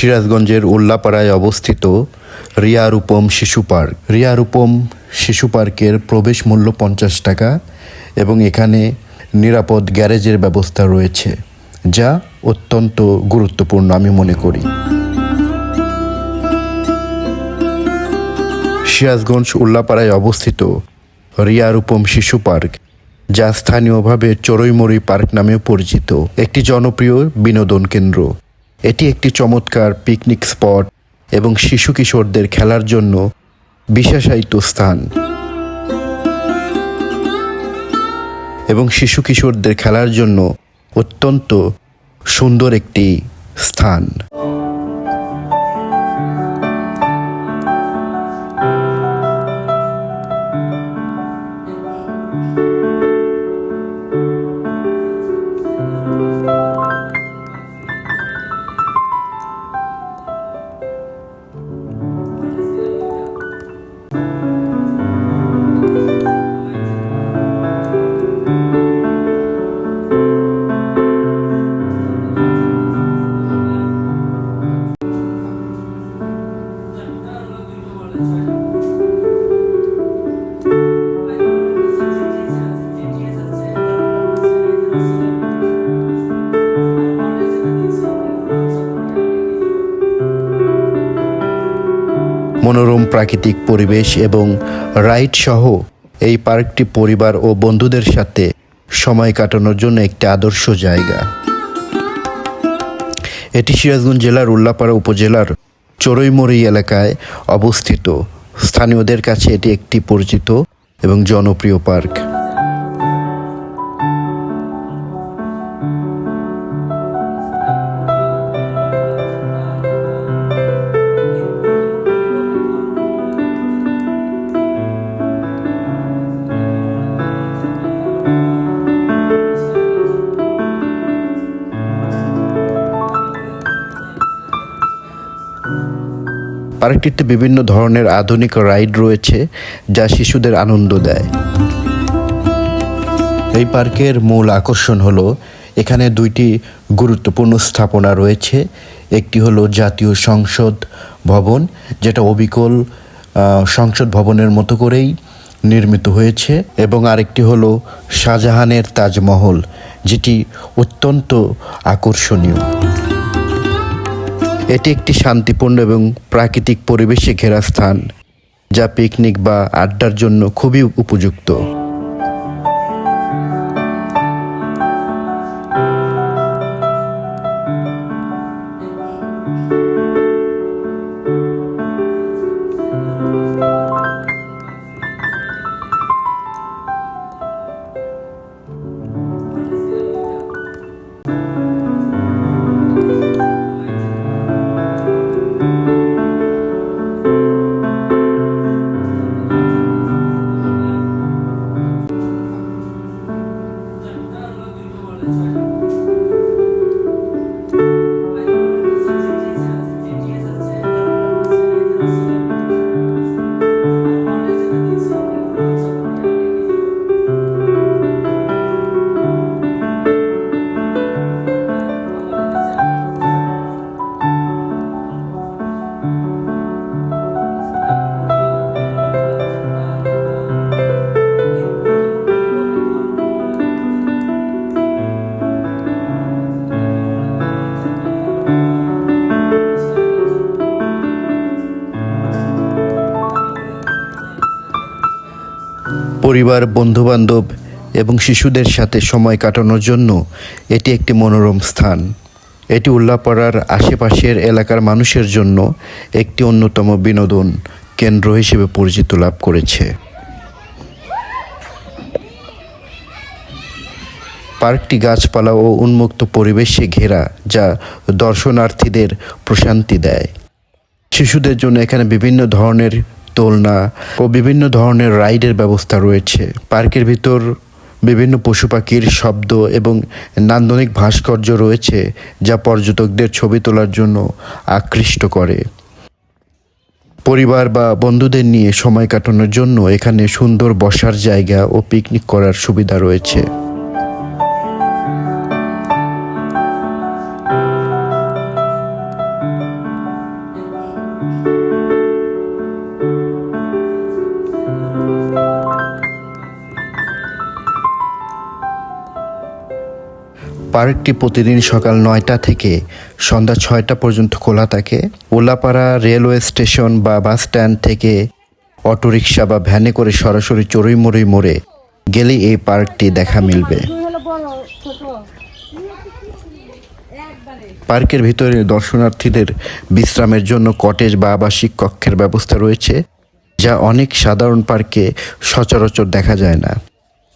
সিরাজগঞ্জের উল্লাপাড়ায় অবস্থিত রিয়ারূপম শিশু পার্ক। রিয়ারূপম শিশু পার্কের প্রবেশ মূল্য পঞ্চাশ টাকা এবং এখানে নিরাপদ গ্যারেজের ব্যবস্থা রয়েছে, যা অত্যন্ত গুরুত্বপূর্ণ আমি মনে করি। সিরাজগঞ্জ উল্লাপাড়ায় অবস্থিত রিয়ারূপম শিশু পার্ক, যা স্থানীয়ভাবে চড়ইমড়ি পার্ক নামেও পরিচিত, একটি জনপ্রিয় বিনোদন কেন্দ্র। এটি একটি চমৎকার পিকনিক স্পট এবং শিশু কিশোরদের খেলার জন্য বিশেষায়িত স্থান। এবং শিশু কিশোরদের খেলার জন্য অত্যন্ত সুন্দর একটি স্থান। মনোরম প্রাকৃতিক পরিবেশ এবং রাইড সহ এই পার্কটি পরিবার ও বন্ধুদের সাথে সময় কাটানোর জন্য একটি আদর্শ জায়গা। এটি সিরাজগঞ্জ জেলার উল্লাপাড়া উপজেলার চড়ইমরি এলাকায় অবস্থিত। স্থানীয়দের কাছে এটি একটি পরিচিত এবং জনপ্রিয় পার্ক। পার্কটিতে বিভিন্ন ধরনের আধুনিক রাইড রয়েছে যা শিশুদের আনন্দ দেয়। এই পার্কের মূল আকর্ষণ হলো, এখানে দুইটি গুরুত্বপূর্ণ স্থাপনা রয়েছে। একটি হলো জাতীয় সংসদ ভবন, যেটা অবিকল সংসদ ভবনের মতো করেই নির্মিত হয়েছে, এবং আরেকটি হলো শাহজাহানের তাজমহল, যেটি অত্যন্ত আকর্ষণীয়। এটি একটি শান্তিপূর্ণ এবং প্রাকৃতিক পরিবেশে ঘেরা স্থান, যা পিকনিক বা আড্ডার জন্য খুবই উপযুক্ত। পরিবার, বন্ধুবান্ধব এবং শিশুদের সাথে সময় কাটানোর জন্য এটি একটি মনোরম স্থান। এটি উল্লাপাড়ার আশেপাশের এলাকার মানুষের জন্য একটি অন্যতম বিনোদন কেন্দ্র হিসেবে পরিচিত লাভ করেছে। পার্কটি গাছপালা ও উন্মুক্ত পরিবেশে ঘেরা, যা দর্শনার্থীদের প্রশান্তি দেয়। শিশুদের জন্য এখানে বিভিন্ন ধরনের দোলনা ও বিভিন্ন ধরনের রাইডের ব্যবস্থা রয়েছে। পার্কের ভিতর বিভিন্ন পশু পাখির শব্দ এবং নান্দনিক ভাস্কর্য রয়েছে, যা পর্যটকদের ছবি তোলার জন্য আকৃষ্ট করে। পরিবার বা বন্ধুদের নিয়ে সময় কাটানোর জন্য এখানে সুন্দর বসার জায়গা ও পিকনিক করার সুবিধা রয়েছে। পার্কটি প্রতিদিন সকাল নয়টা থেকে সন্ধ্যা ছয়টা পর্যন্ত খোলা থাকে। ওলাপাড়া রেলওয়ে স্টেশন বা বাস স্ট্যান্ড থেকে অটোরিকশা বা ভ্যানে করে সরাসরি চড়ুইমড়ুই মোড়ে গেলেই এই পার্কটি দেখা মিলবে। পার্কের ভিতরে দর্শনার্থীদের বিশ্রামের জন্য কটেজ বা আবাসিক কক্ষের ব্যবস্থা রয়েছে, যা অনেক সাধারণ পার্কে সচরাচর দেখা যায় না।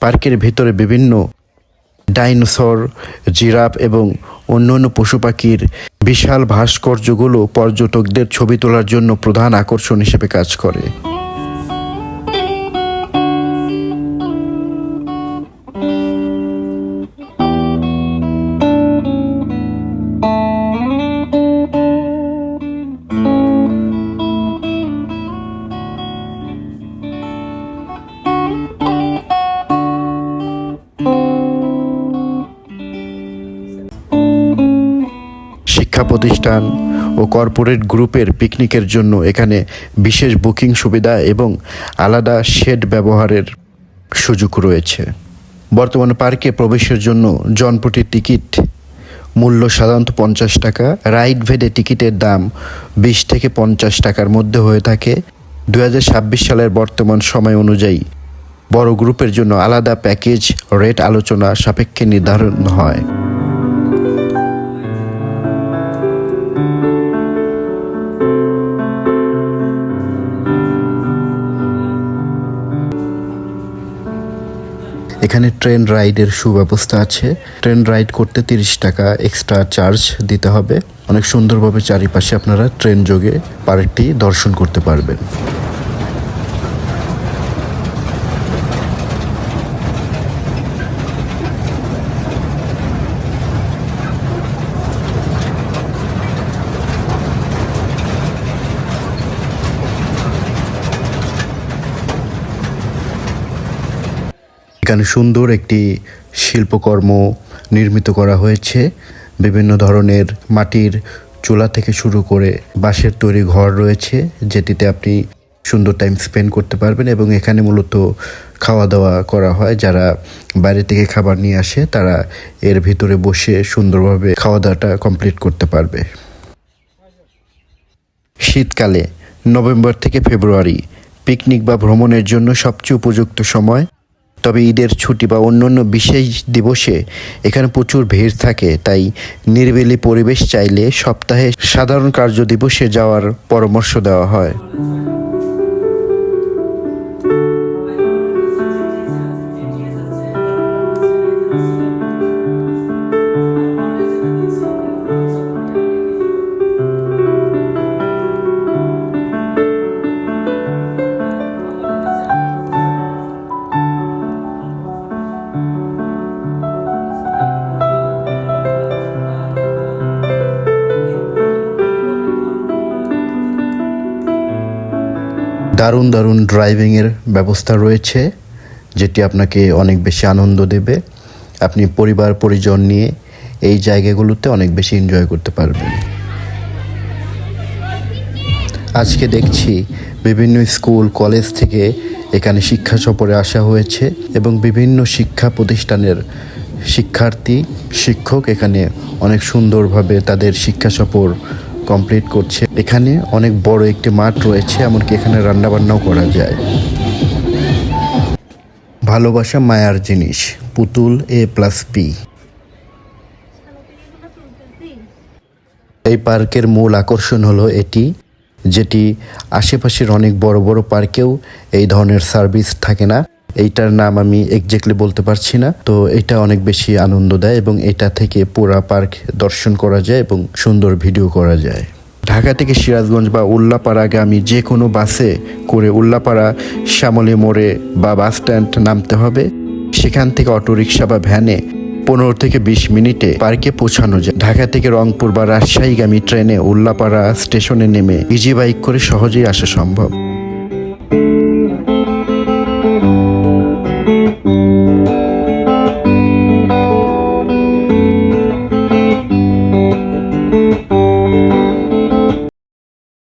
পার্কের ভিতরে বিভিন্ন ডাইনোসর, জিরাফ এবং অন্যান্য পশু পাখির বিশাল ভাস্কর্যগুলো পর্যটকদের ছবি তোলার জন্য প্রধান আকর্ষণ হিসেবে কাজ করে। প্রতিষ্ঠান ও কর্পোরেট গ্রুপের পিকনিকের জন্য এখানে বিশেষ বুকিং সুবিধা এবং আলাদা শেড ব্যবহারের সুযোগ রয়েছে। বর্তমানে পার্কে প্রবেশের জন্য জনপ্রতি টিকিট মূল্য সাধারণত পঞ্চাশ টাকা, রাইড ভেদে টিকিটের দাম বিশ থেকে পঞ্চাশ টাকার মধ্যে হয়ে থাকে। দু হাজার ছাব্বিশ সালের বর্তমান সময় অনুযায়ী বড় গ্রুপের জন্য আলাদা প্যাকেজ রেট আলোচনা সাপেক্ষে নির্ধারণ হয়। এখানে ট্রেন রাইডের সুব্যবস্থা আছে। ট্রেন রাইড করতে তিরিশ টাকা এক্সট্রা চার্জ দিতে হবে। অনেক সুন্দরভাবে চারিপাশে আপনারা ট্রেন যোগে পার্কটি দর্শন করতে পারবেন। এখানে সুন্দর একটি শিল্পকর্ম নির্মিত করা হয়েছে। বিভিন্ন ধরনের মাটির চুলা থেকে শুরু করে বাঁশের তৈরি ঘর রয়েছে, যেটিতে আপনি সুন্দর টাইম স্পেন্ড করতে পারবেন এবং এখানে মূলত খাওয়া দাওয়া করা হয়। যারা বাইরে থেকে খাবার নিয়ে আসে, তারা এর ভিতরে বসে সুন্দরভাবে খাওয়া দাওয়াটা কমপ্লিট করতে পারবে। শীতকালে নভেম্বর থেকে ফেব্রুয়ারি পিকনিক বা ভ্রমণের জন্য সবচেয়ে উপযুক্ত সময় তবে ঈদের ছুটি বা অন্যান্য বিশেষ দিবসে এখানে প্রচুর ভিড় থাকে, তাই নির্বিলি পরিবেশ চাইলে সপ্তাহে সাধারণ কার্য দিবসে যাওয়ার পরামর্শ দেওয়া হয়। দারুণ দারুণ ড্রাইভিংয়ের ব্যবস্থা রয়েছে, যেটি আপনাকে অনেক বেশি আনন্দ দেবে। আপনি পরিবার, পরিজন নিয়ে এই জায়গাগুলোতে অনেক বেশি এনজয় করতে পারবেন। আজকে দেখছি বিভিন্ন স্কুল, কলেজ থেকে এখানে শিক্ষা সফরে আসা হয়েছে এবং বিভিন্ন শিক্ষা প্রতিষ্ঠানের শিক্ষার্থী, শিক্ষক এখানে অনেক সুন্দরভাবে তাদের শিক্ষা সফর কমপ্লিট করছে। এখানে অনেক বড় একটি মাঠ রয়েছে, এমনকি এখানে রান্নাবান্নাও করা যায়। ভালোবাসা মায়ার জিনিস, পুতুল এ প্লাস পি এই পার্কের মূল আকর্ষণ হলো এটি, যেটি আশেপাশের অনেক বড় বড় পার্কেও এই ধরনের সার্ভিস থাকে না। এইটার নাম আমি এক্স্যাক্টলি বলতে পারছি না। তো এটা অনেক বেশি আনন্দ দেয় এবং এটা থেকে পুরা পার্ক দর্শন করা যায় এবং সুন্দর ভিডিও করা যায়। ঢাকা থেকে সিরাজগঞ্জ বা উল্লাপাড়াগামী যে কোনো বাসে করে উল্লাপাড়া শ্যামলী মোড়ে বা বাস স্ট্যান্ড নামতে হবে। সেখান থেকে অটোরিকশা বা ভ্যানে পনেরো থেকে বিশ মিনিটে পার্কে পৌঁছানো যায়। ঢাকা থেকে রংপুর বা রাজশাহীগামী ট্রেনে উল্লাপাড়া স্টেশনে নেমে ইজি বাইক করে সহজেই আসা সম্ভব।